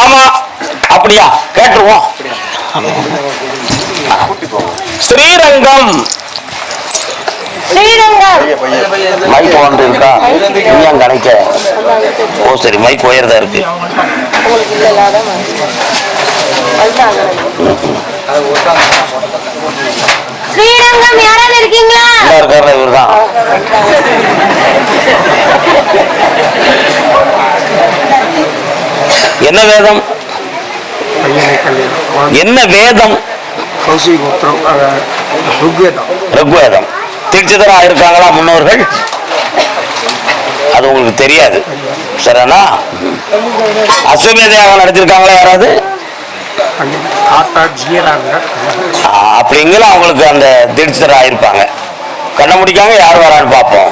ஆமா. அப்படியா? கேட்டுருவோம். ஸ்ரீரங்கம். ஸ்ரீரங்கம். மைக் ஒன்று இருக்கா கணக்க ஓ சரி மைக் உயர்தா இருக்கு. ஸ்ரீரங்கம் யாராவது இருக்கீங்களா? இருக்காரு இவர் தான் என்ன வேதம்? என்ன வேதம்? ருக்வேதம். தீட்சிதரா இருக்காங்களா முன்னோர்கள்? அது உங்களுக்கு தெரியாது. சரிண்ணா அஸ்வமேத யாகம் நடத்திருக்காங்களா யாராவது? அப்படிங்கிற அவங்களுக்கு அந்த தீட்சிதரா இருப்பாங்க? கண்ண முடிக்காங்க யார் வரான்னு பார்ப்போம்.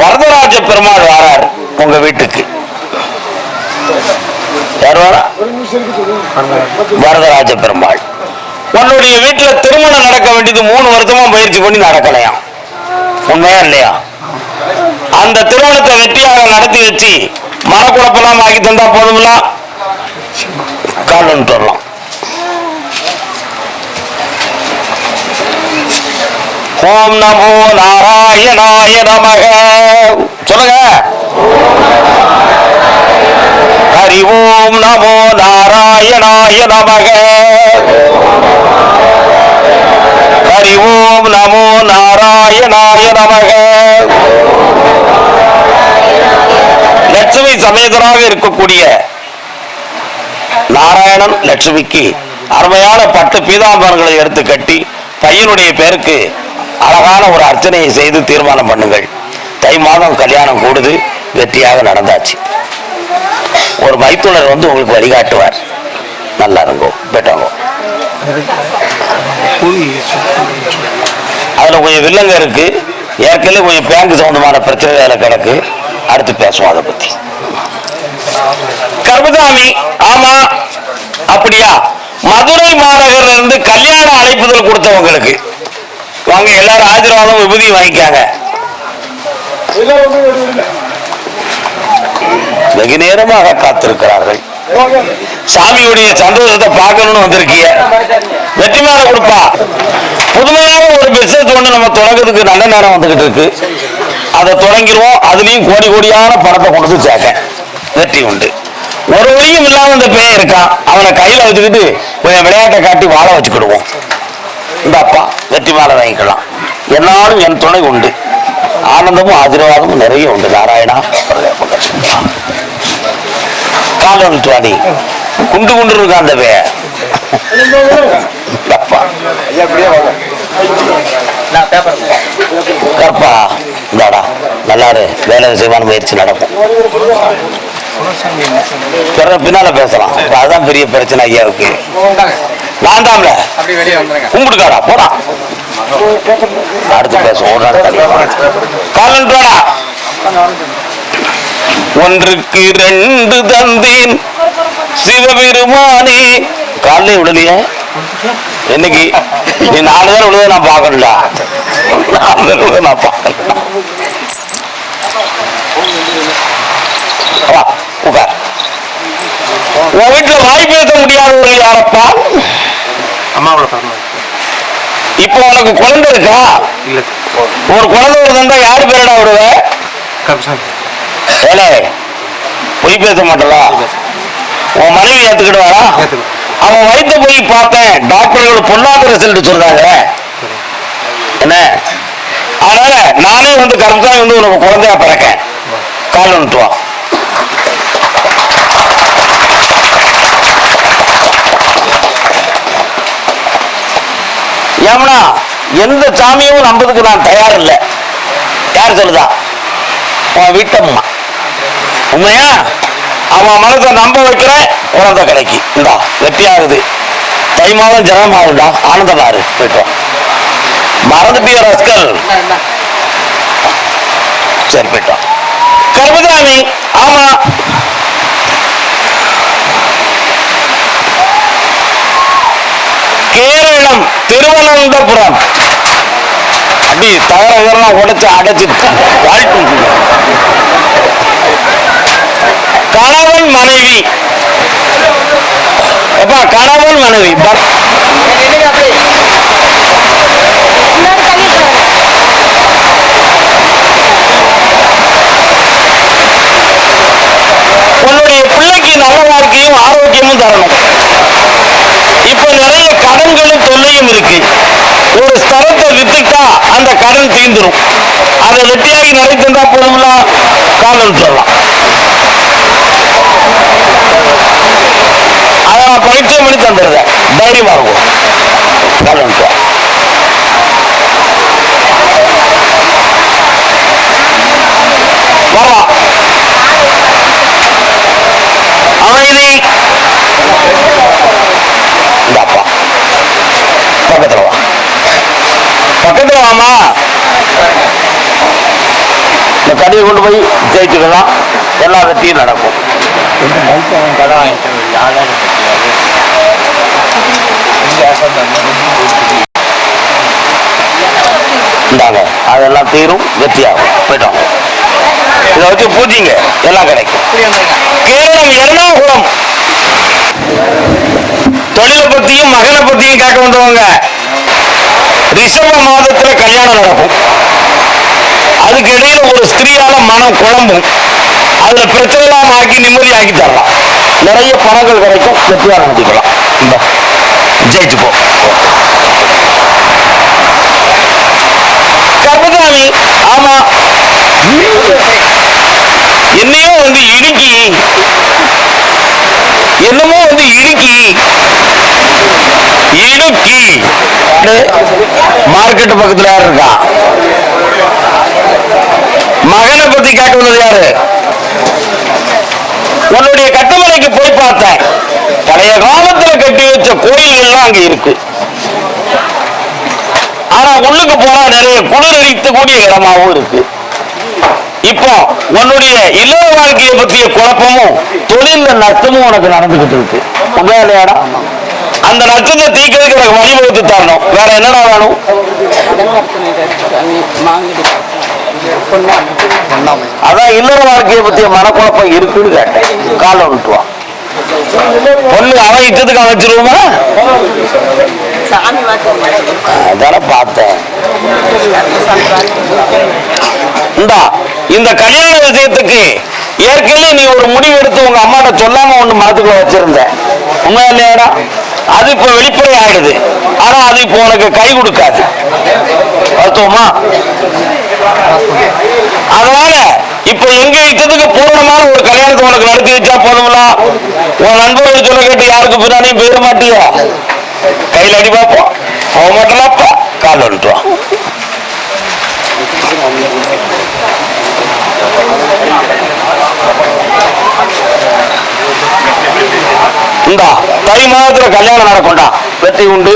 வரதராஜ பெருமாள் வரார் உங்க வீட்டுக்கு. யார் வரா? வரதராஜ பெருமாள். உன்னுடைய வீட்டுல திருமணம் நடக்க வேண்டியது மூணு வருஷமா பயிற்சி பண்ணி நடக்கலையாம் உண்மையா இல்லையா? அந்த திருமணத்தை வெற்றியாக நடத்தி வச்சு மனக்குழப்பெல்லாம் ஆக்கி தந்தா போதும்னா கால் வரலாம் ஓம் நமோ நாராயணாய நமக. சொல்லுங்க. ஹரி ஓம் நமோ நாராயணாய நமக. ஹரி ஓம் நமோ நாராயணாய நமக. லட்சுமி சமேதராக இருக்கக்கூடிய நாராயணன் லட்சுமிக்கு அருமையான பத்து பீதாம்பரங்களை எடுத்து கட்டி பையனுடைய பேருக்கு அழகான ஒரு அர்ச்சனையை செய்து தீர்மானம் பண்ணுங்கள். தை மாதம் கல்யாணம் கூடுது வெற்றியாக நடந்தாச்சு. ஒரு மைத்துனர் வந்து உங்களுக்கு வழிகாட்டுவார். நல்லா இருங்கோ பெட்டாங்கோ அதில் கொஞ்சம் வில்லங்க இருக்கு. ஏற்கனவே கொஞ்சம் பேங்க் சம்பந்தமான பிரச்சனை வேலை கிடக்கு. அடுத்து பேசுவோம் அதை பத்தி. கர்மசாமி ஆமா அப்படியா? மதுரை மாநகர்ல இருந்து கல்யாண அழைப்புதல் கொடுத்தவங்களுக்கு வாங்க எல்லாரும் ஆசீர்வாதம் விபூதி வாங்கிக்காங்க. வெகு நேரமாக காத்திருக்கிறார்கள். சாமியுடைய சந்தோஷத்தை பார்க்கணும்னு வந்திருக்கீங்க. வெற்றி மேல கொடுப்பா. புதுமையாக ஒரு பிசினஸ் ஒண்ணு நம்ம தொடங்குறதுக்கு நல்ல நேரம் வந்துகிட்டு இருக்கு. அதை தொடங்கிடுவோம். அதுலயும் கோடி கோடியான பணத்தை கொண்டு வந்து சேர்க்க. வெற்றி உண்டு. ஒரு வழியும் இல்லாம இந்த பிள்ளை இருக்கான். அவனை கையில வச்சுக்கிட்டு கொஞ்சம் விளையாட்டை காட்டி வாழ வச்சுக்கிடுவோம். இந்த அப்பா வெற்றி மாலை வாங்கிக்கலாம். என்னாலும் என் துணை உண்டு. ஆனந்தமும் ஆசீர்வாதமும் நிறைய உண்டு. நாராயணா கால வாடி குண்டு குண்டு இருக்கா அந்த பே அப்பா. கற்பா இந்தாடா. நல்லாரு வேலை செய்வான முயற்சி நடக்கும். பின்னால பேசலாம். இப்ப அதுதான் பெரிய பிரச்சனை ஐயாவுக்கு. வந்துருங்க. கும்பிட்டுக்காடா போடா. அடுத்து பேசுவோம் ஒரு நாள் தள்ளி காலன் போடா. ஒன்றுக்கு ரெண்டு தந்தேன். சிவபெருமானே. காலைல விடலையே? என்னைக்கு? நீ நாலு பேர் விழுத நான் பார்க்கணும்டா. நாலு பேர் விழுத நான் பார்க்கணும். உன் வீட்டுல வாய் பேச முடியாதவர்கள் யாரப்பா? அம்மாவோட பிறந்தது இப்போ உனக்கு குழந்தை இருக்கா? இல்லை. ஒரு குழந்தை இருந்தா யாரு பேரடா விடுவ? ஏலே பொய் பேச மாட்டலா? உன் மனைவி ஏத்துக்கிடுவாரா. அவன் வயிற்று போய் பார்த்தேன். டாக்டர்கள் பொல்லாத ரிசல்ட் சொல்றாங்க. என்ன? அதனால நானே வந்து கரும்சாமி வந்து உனக்கு குழந்தையா பிறக்கேன். கால் வந்துட்டு ஏமனா எந்த சாமியும் நம்புறதுக்கு நான் தயார் இல்லை யார் சொல்லுதா? உன் வீட்டம்மா. உண்மையா? அவன் மனசை நம்ப வைக்கிற குழந்தை கிடைக்கு. இந்தா வெற்றி தை மாதம் ஜனம் ஆகுண்டா ஆனந்தமாரு போயிட்டு மறந்துட்டிய ரஸ்கல் சரி போயிட்டோம் வா. ஆமா. கேரளம் திருவனந்தபுரம். அப்படி தகரங்கள்லாம் உடைச்சு அடைச்சு வாழ்த்து. கணவன் மனைவி. எப்பா கணவன் மனைவி பர்- இன்னொரு தள்ளிட்டு வாங்க. உன்னுடைய பிள்ளைக்கு நல்ல வாழ்க்கையும் ஆரோக்கியமும் தரணும் இப்ப நிறைய கடன்களும் தொல்லையும் இருக்கு ஒரு ஸ்தலத்தை வித்துட்டா அந்த தேய்ந்துடும் தீந்துரும் அதை வெட்டியாகி நிறைத்திருந்தா போதும்ல? காலம் சொல்லலாம் அதை நான் பரீட்சை பண்ணி தந்துடுறேன். தைரியமா இருக்கும் காலம் சொல்லலாம் வரலாம் அமைதி இந்த அப்பா பக்கத்துல வா பக்கத்துல வாமா இந்த கடையை கொண்டு போய் ஜெயிச்சுக்கலாம் எல்லா வெற்றியும் நடக்கும் இந்தாங்க அதெல்லாம் தீரும் வெற்றியாகும். போயிட்டோம் இதை வச்சு பூஜிங்க எல்லாம் கிடைக்கும். கேரளம் எர்ணாகுளம் தொழிலை பத்தியும் மகனை பத்தியும் கேட்க வந்தவங்க ரிஷப மாதத்துல கல்யாணம் நடக்கும். அதுக்கு இடையில ஒரு ஸ்திரீயால மனம் குழம்பும். அதுல பிரச்சனை இல்லாம ஆக்கி தரலாம். நிறைய பணங்கள் கிடைக்கும் வெற்றியா நடத்திக்கலாம் இந்த ஜெயிச்சு போ. ஆமா. என்னையோ வந்து இடுக்கி என்னமோ வந்து இடுக்கி இடுக்கி மார்க்கெட் பக்கத்துல யார் இருக்கா? மகனை கேட்க யாரு? உன்னுடைய கட்டுமலைக்கு போய் பார்த்தேன். பழைய காலத்துல கட்டி வச்ச கோயில்கள்லாம் அங்க இருக்கு. ஆனா உள்ளுக்கு போனா நிறைய குளிர் கூடிய இடமாவும் இருக்கு. இப்போ உன்னுடைய இல்லற வாழ்க்கையை பற்றிய குழப்பமும் தொழில நஷ்டமும் உனக்கு நடந்துகிட்டு இருக்கு. உண்மையா அந்த நஷ்டத்தை தீக்கிறதுக்கு எனக்கு வழிவகுத்து தரணும். வேற என்னடா வேணும்? அதான் இல்லற வாழ்க்கையை பத்திய மனக்குழப்பம் இருக்குன்னு கேட்டேன். கால விட்டுவான் பொண்ணு அவன் இஷ்டத்துக்கு அமைச்சிருவோமா? அதான பார்த்தேன். இந்தா இந்த கல்யாண விஷயத்துக்கு ஏற்கனவே நீ ஒரு முடிவு எடுத்து உங்க அம்மாட்ட சொல்லாம ஒண்ணு மனத்துக்குள்ள வச்சிருந்த. உண்மையா இல்லையாடா? அது இப்போ வெளிப்படை ஆயிடுது. ஆனா அது இப்போ உனக்கு கை கொடுக்காது. வருத்தமா அதனால இப்ப எங்க இஷ்டத்துக்கு பூரணமான ஒரு கல்யாணத்தை உனக்கு நடத்தி வச்சா போதும்ல உன் நண்பர்கள் சொல்ல கேட்டு யாருக்கு பின்னாடியும் போயிட மாட்டியா? கையில் அடி பார்ப்போம் போக மாட்டலாப்பா கால் வந்துட்டுவான் இந்தா. தை மாதத்துல கல்யாணம் நடக்கும்டா. வெற்றி உண்டு.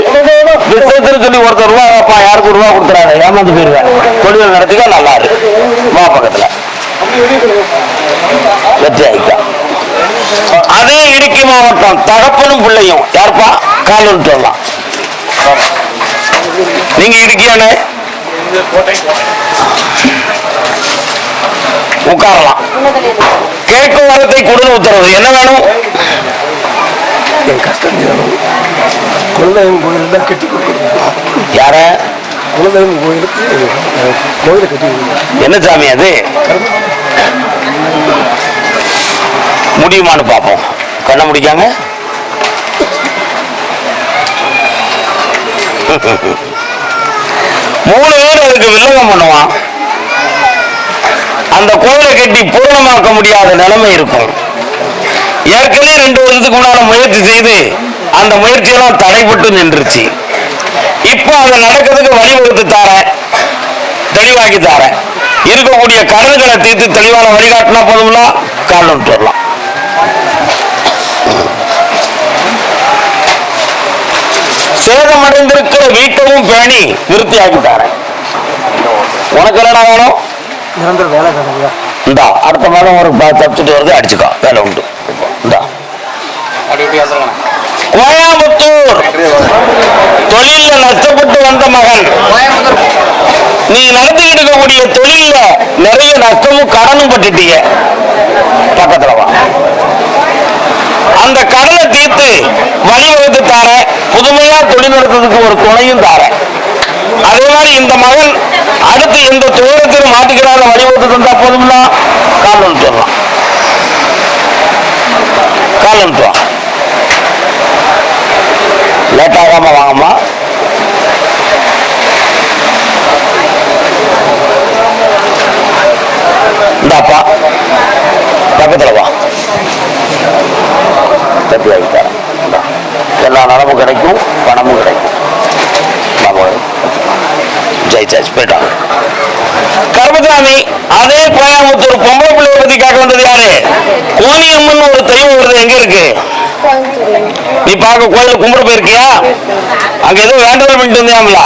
விசேஷத்துன்னு சொல்லி ஒருத்தர் ரூபா அப்பா யாருக்கு ரூபா கொடுத்துறாரு ஏமாந்து போயிருவேன். தொழில் நடத்திக்க நல்லா இருக்கு வா பக்கத்துல. வெற்றி ஆயிட்டா. அதே இடுக்கி மாவட்டம் தகப்பனும் பிள்ளையும். யாருப்பா? காலூர் சொல்லலாம் நீங்க இடுக்கியானே? உட்காரலாம். கேட்கும் வரத்தை கொடுன்னு உத்தரவு. என்ன வேணும்? என் கஷ்டம் தீரணும். குலதெய்வம் கோயில் தான் கட்டி கொடுக்கணும். யார? குலதெய்வம் கோயிலுக்கு கோயிலை கட்டி கொடுக்கணும். என்ன சாமி அது? முடியுமான்னு பார்ப்போம். கண்ண முடிக்காங்க மூணு பேர் அதுக்கு வில்லங்கம் பண்ணுவான். அந்த கோயிலை கட்டி பூரணமாக்க முடியாத நிலைமை இருக்கும். ஏற்கனவே ரெண்டு வருஷத்துக்கு முன்னால முயற்சி செய்து அந்த முயற்சியெல்லாம் தடைப்பட்டு நின்றுச்சு. இப்போ அதை நடக்கிறதுக்கு வழிவகுத்து தாரேன். தெளிவாக்கி தாரேன். இருக்கக்கூடிய கடன்களை தீர்த்து தெளிவான வழிகாட்டினா போதும்ல? காரணம் வரலாம் சேதமடைந்திருக்கிற வீட்டவும் பேணி விருத்தியாக்கி தாரேன். உனக்கு என்னடா வேணும்? அடுத்த மாதம் ஒரு சப்சிடி வருது அடிச்சுக்கோ. வேலை உண்டு. கோயம்புத்தூர் தொழில நஷ்டப்பட்டு வந்த மகன் நீ நடத்திக்கிட்டு இருக்கக்கூடிய தொழில்ல நிறைய நஷ்டமும் கடனும் பட்டுட்டீங்க பக்கத்துல வா அந்த கடனை தீர்த்து வழிவகுத்து தார புதுமையா தொழில் நடத்துறதுக்கு ஒரு துணையும் தார அதே மாதிரி இந்த மகன் அடுத்து எந்த துயரத்திலும் மாட்டிக்கிறாத வழிவகுத்து தந்தா போதும்னா கால் அனுப்பிச்சிடலாம் கால் அனுப்புவான் லேட் ஆகாம வாங்கம்மா. இந்தாப்பா. பக்கத்தில் வா. தப்பி ஆகிட்டாரன் எல்லா நலமும் கிடைக்கும் பணமும் கிடைக்கும். நம்ம ஜெயிச்சாச்சு போயிட்டாங்க கருமசாமி அதே கோயம்புத்தூர் பொம்பளை பிள்ளைய பத்தி கேட்க வந்தது யாரு? கோனியம்மன் வருது எங்க இருக்கு? நீ பார்க்க கோயில கும்பிட போயிருக்கியா? அங்க ஏதோ வேண்டுதல் பண்ணிட்டு வந்தியாமல.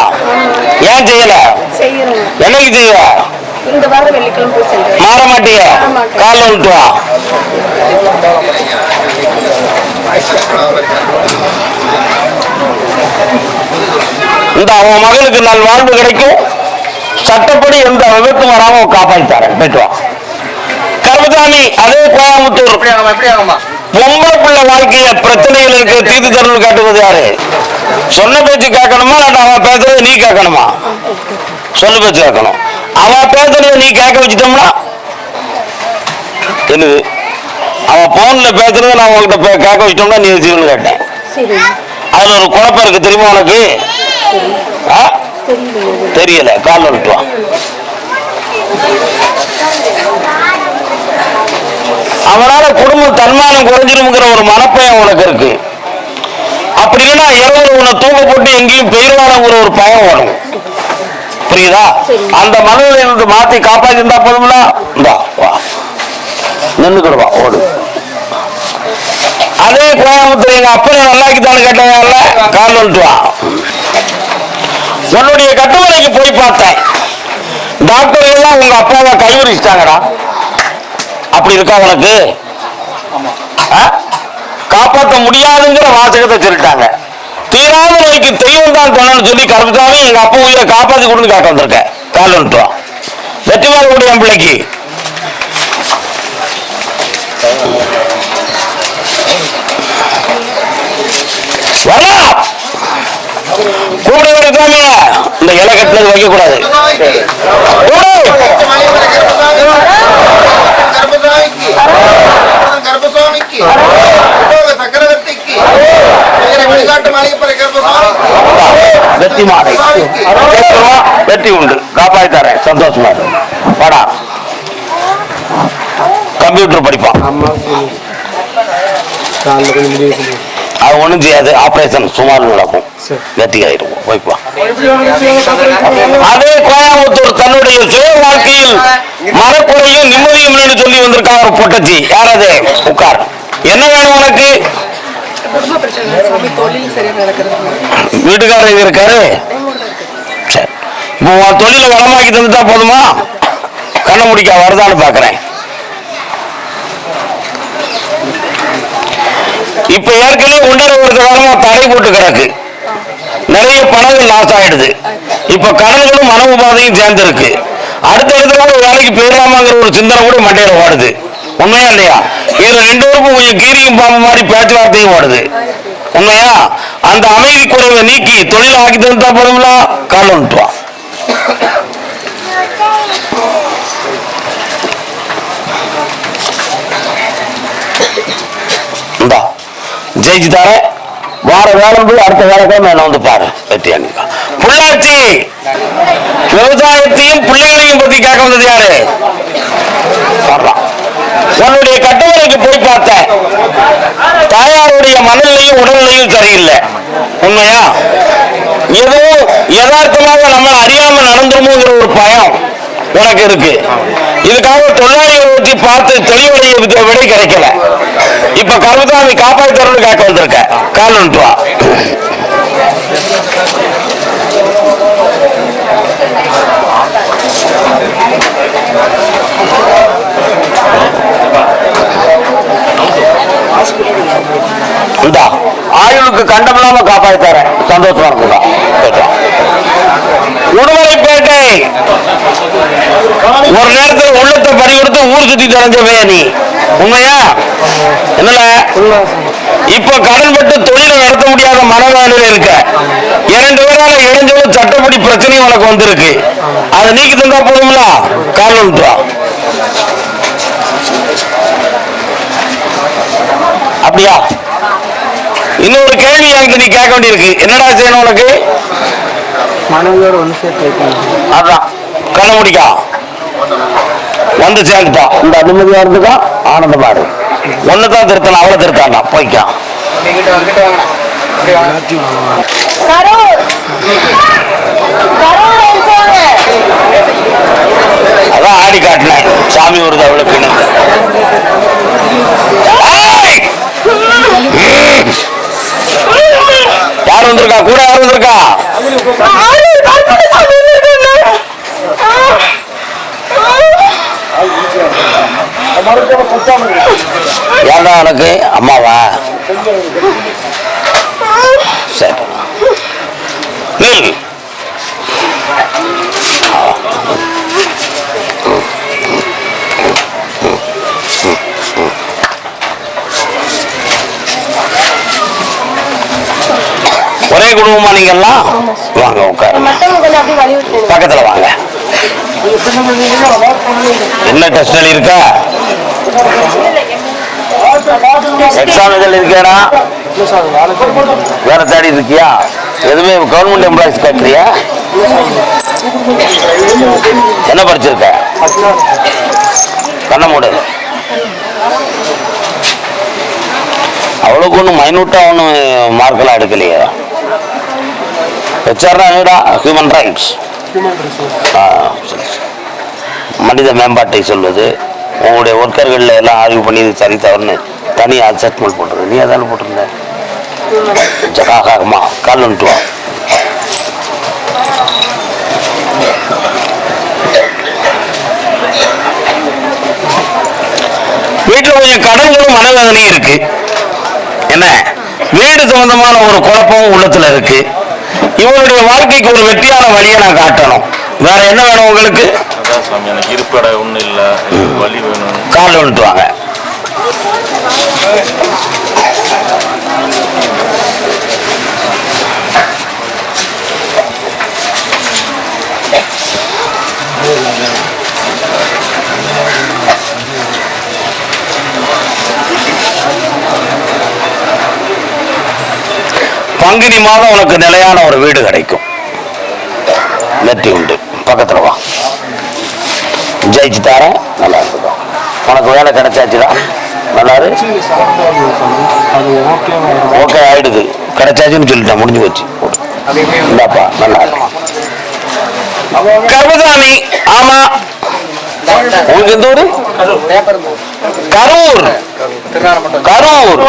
ஏன் செய்யல? என்னைக்கு செய்வ? இந்த வாரம் வெள்ளிக்கிழமை போய் செஞ்சேன் மாற மாட்டிய? காலைல விட்டு வா. இந்த அவன் மகனுக்கு நல் வாழ்வு கிடைக்கும். சட்டப்படி எந்த விபத்தும் வராம காப்பாற்றித்தாரன் போயிட்டு வா. கருமசாமி அதே கோயம்புத்தூர். எப்படி ஆகுமா எப்படி ஆகுமா பொம்பளை பிள்ளை வாழ்க்கையில பிரச்சனைகள் இருக்கு தீர்த்து தரணும் காட்டுவது யாரு? சொன்ன பேச்சு கேட்கணுமா இல்லாட்டா அவன் பேசுறத நீ கேட்கணுமா? சொல்லு பேச்சு கேட்கணும். அவன் பேசுறத நீ கேட்க வச்சுட்டோம்னா என்னது? அவன் போன்ல பேசுறத நான் உன்கிட்ட பே- கேட்க வச்சிட்டோம்னா நீ வச்சுக்கணும்னு கேட்டேன். அதுல ஒரு குழப்பம் இருக்கு தெரியுமா உனக்கு? ஆ? தெரியல கால் விட்டுவான் அவனால குடும்பம் தன்மானம் குறைஞ்சிருங்கிற ஒரு மனப்பயம் உனக்கு இருக்கு. அப்படி இல்லைன்னா இரவு உன்னை தூக்க போட்டு எங்கேயும் போயிடுவானுங்கிற ஒரு பயம் வரும் புரியுதா. அந்த மனநிலையிலிருந்து மாத்தி காப்பாத்திருந்தா போதும்னா இந்தா வா. நின்னுக்கிடுவா ஓடு. அதே கோயம்புத்தூர் எங்க அப்பனை நல்லாக்கித்தான்னு கேட்டவங்கல்ல கால் வந்துட்டு வா. உன்னுடைய கட்டுமலைக்கு போய் பார்த்தேன். டாக்டர் எல்லாம் உங்க அப்பாவை கைவிரிச்சிட்டாங்கடா. அப்படி இருக்கா உனக்கு? காப்பாற்ற முடியாதுங்கிற வாசகத்தை சொல்லிட்டாங்க. தீராத நோய்க்கு தெய்வம் தான் துணைன்னு சொல்லி கருப்புசாமி எங்க அப்பா உயிரை காப்பாத்தி கொடுன்னு கேட்க வந்திருக்கேன் கால் வந்துட்டோம் வெற்றி மாறக்கூடிய என் பிள்ளைக்கு. சாமிய இந்த இலை கட்டினது வைக்க வெற்றி மாலை? வெற்றி உண்டு. காப்பாத்தாரேன் சந்தோஷமா. வாடா. கம்ப்யூட்டர் படிப்பான். அது ஒண்ணும் செய்யாது ஆபரேஷன் சுமார் நடக்கும். ஆயிடும் போய்ப்பா அதே கோயம்புத்தூர் தன்னுடைய சுய வாழ்க்கையில் மனக்குறையும் நிம்மதியும் சொல்லி வந்திருக்காங்க பொட்டச்சி. யார் அது? உட்கார். என்ன வேணும் உனக்கு குடும்ப பிரச்சனை சாமி தொழில் சரியா நடக்கிறது வீட்டுக்காரர் இது இருக்காரு? சரி. இப்போ உன் தொழில் வளமாக்கி தந்துட்டா போதுமா? கண்ணை முடிக்க வருதான்னு பாக்குறேன். இப்ப ஏற்கனவே ஒன்றரை ஒரு காலமா தடை போட்டு கிடக்கு. நிறைய பணங்கள் லாஸ் ஆயிடுது. இப்ப கடன்களும் மன உபாதையும் சேர்ந்திருக்கு. அடுத்த இடத்துல கூட வேலைக்கு போயிடலாமாங்கிற ஒரு சிந்தனை கூட மண்டையில ஓடுது. உண்மையா இல்லையா? இது ரெண்டு பேருக்கும் கொஞ்சம் கீரியும் பாம்பு மாதிரி பேச்சுவார்த்தையும் ஓடுது. உண்மையா அந்த அமைதி குறைவை நீக்கி தொழில் ஆக்கி தந்தா போதும்ல? கால் வந்துட்டுவான் ஜெயிச்சு தரேன் வார வேலை போய் அடுத்த வேலைக்கிழமை என்ன வந்து பாரு. வெற்றியாங்க புள்ளாச்சி விவசாயத்தையும் பிள்ளைகளையும் பத்தி கேட்க வந்தது யாரு? பாடுறான் உன்னுடைய கட்டுமலைக்கு போய் பார்த்தேன். தாயாருடைய மனநிலையும் உடல்நிலையும் சரியில்லை. உண்மையா? எதுவும் யதார்த்தமாக நம்ம அறியாம நடந்துருமோங்கிற ஒரு பயம் உனக்கு இருக்கு. இதுக்காக தொழிலாளிகளை வச்சு பார்த்து தெளிவடைய விடை கிடைக்கல. இப்ப கருதாமி காப்பாற்றணும்னு கேட்க வந்திருக்க. கால் வந்துட்டு வா இந்தா ஆயுளுக்கு கண்டமில்லாம காப்பாத்தி தரேன் சந்தோஷமா இருக்குதா? கேட்டா உடுமலைப்பேட்டை. ஒரு நேரத்தில் உள்ளத்தை பறி கொடுத்து ஊர் சுத்தி தெரிஞ்சவே நீ? உண்மையா? என்னல இப்ப கடன்பட்டு தொழிலை நடத்த முடியாத மனநிலையில இருக்க. இரண்டு பேரால இளைஞர்களும் சட்டப்படி பிரச்சனை உனக்கு வந்திருக்கு. அதை நீக்கி தந்தா போதும்ல? காரணம் விட்டுவா அப்படியா? இன்னொரு கேள்வி எனக்கு நீ கேட்க வேண்டியிருக்கு. என்னடா செய்யணும் உனக்கு? மனைவியோட ஒன்று சேர்த்து வைக்கணும். அதான். கண்ண முடிக்கா. வந்து சேர்ந்துட்டான் இந்த நிம்மதியா இருந்துக்கா ஆனந்தமா இரு ஒண்ணுதான் திருத்தலாம் அவளை திருத்தாண்டா போய்க்கா. அதான் ஆடி காட்டினேன். சாமி வருது! ம். யார் வந்திருக்கா? கூட யார் வந்திருக்கா? ஏன்டா உனக்கு அம்மாவா சரி நில் ஒரே குடும்பமா நீங்க எல்லாம் வாங்க உட்காருங்க. விட்டு பக்கத்துல வாங்க. என்ன டெஸ்ட் இருக்கா? எக்ஸாம் இதில் இருக்கேடா. வேற தேடி இருக்கியா? எதுவுமே கவர்மெண்ட் எம்ப்ளாயிஸ் கேட்கறியா? என்ன படிச்சிருக்க? கண்ண மூடு. அவ்வளோக்கு ஒன்றும் மைனூட்டாக ஒன்றும் மார்க்கெல்லாம் எடுக்கலையே. ஹெச்ஆர்னா என்னடா? ஹியூமன் ரைட்ஸ் மனித மேம்பாட்டை சொல்வது உங்களுடைய ஒர்க்கர்கள் எல்லாம் ஆய்வு பண்ணி சரி தவறுன்னு தனி அசஸ்மெண்ட் போட்டுருது நீ அதான போட்டிருந்த? ஜகாகமா கால் வந்துட்டு வா வீட்டில் கொஞ்சம் கடன்களும் மனவேதனையும் இருக்கு. என்ன? வீடு சம்பந்தமான ஒரு குழப்பமும் உள்ளத்துல இருக்கு. இவனுடைய வாழ்க்கைக்கு ஒரு வெற்றியான வழியை நான் காட்டணும். வேற என்ன வேணும் உங்களுக்கு? இருப்படை ஒன்றும் இல்லை வழி வேணும். காலில் வந்துட்டு வாங்க. பங்குனி மாதம் உனக்கு நிலையான ஒரு வீடு கிடைக்கும். வெற்றி உண்டு. பக்கத்தில் வா. ஜெயிச்சு தரேன் நல்லா இருக்கும் உனக்கு வேலை கிடைச்சாச்சுதான் நல்லா ஓகே ஆயிடுது. கிடைச்சாச்சுன்னு சொல்லிட்டேன். முடிஞ்சு போச்சு. இந்தாப்பா நல்லா கருதாமி ஆமா. உங்களுக்கு எந்த ஊரு? கரூர். கரூர்.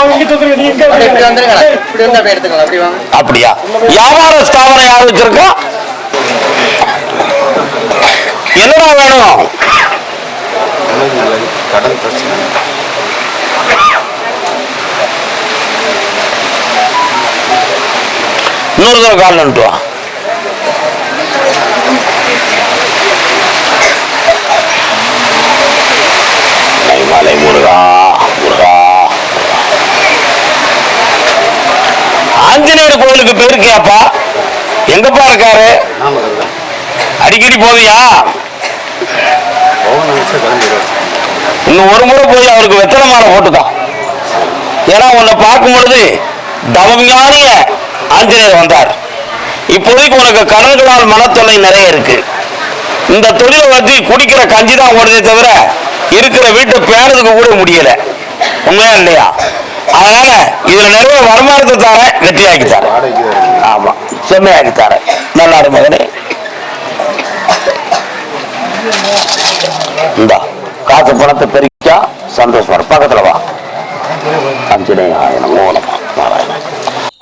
அப்படியா? வியாபார ஸ்தாபனம் யார் வச்சிருக்கா என்னடா வேணும்? கடன் பிரச்சனை இன்னொரு தடவை கால் வந்துட்டு வா மலை முருகா முருகா கோவிலுக்கு பேர் போயிருக்கியாப்பா? எங்கப்பா இருக்காரு? அடிக்கடி போவியா? இன்னும் ஒரு முறை போய் அவருக்கு வெத்தலை மாலை போட்டுதான் ஏன்னா உன்னை பார்க்கும் பொழுது தவஞானிய ஆஞ்சநேயர் வந்தார். இப்போதைக்கு உனக்கு கடன்களால் மனத்தொல்லை நிறைய இருக்கு. இந்த தொழிலை வச்சு குடிக்கிற கஞ்சி தான் ஓடுதே தவிர இருக்கிற வீட்டை பேரதுக்கு கூட முடியல. உண்மையா இல்லையா? அதனால இதுல நிறைய வருமானத்தை தர வெற்றியாக்கி தரேன். ஆமா செம்மையாக்கி தரேன். நல்லா மகனே. இந்தா காசு பணத்தை பெருக்கா சந்தோஷம் பக்கத்துல வா. அஞ்சனேயாயனம் மூலம்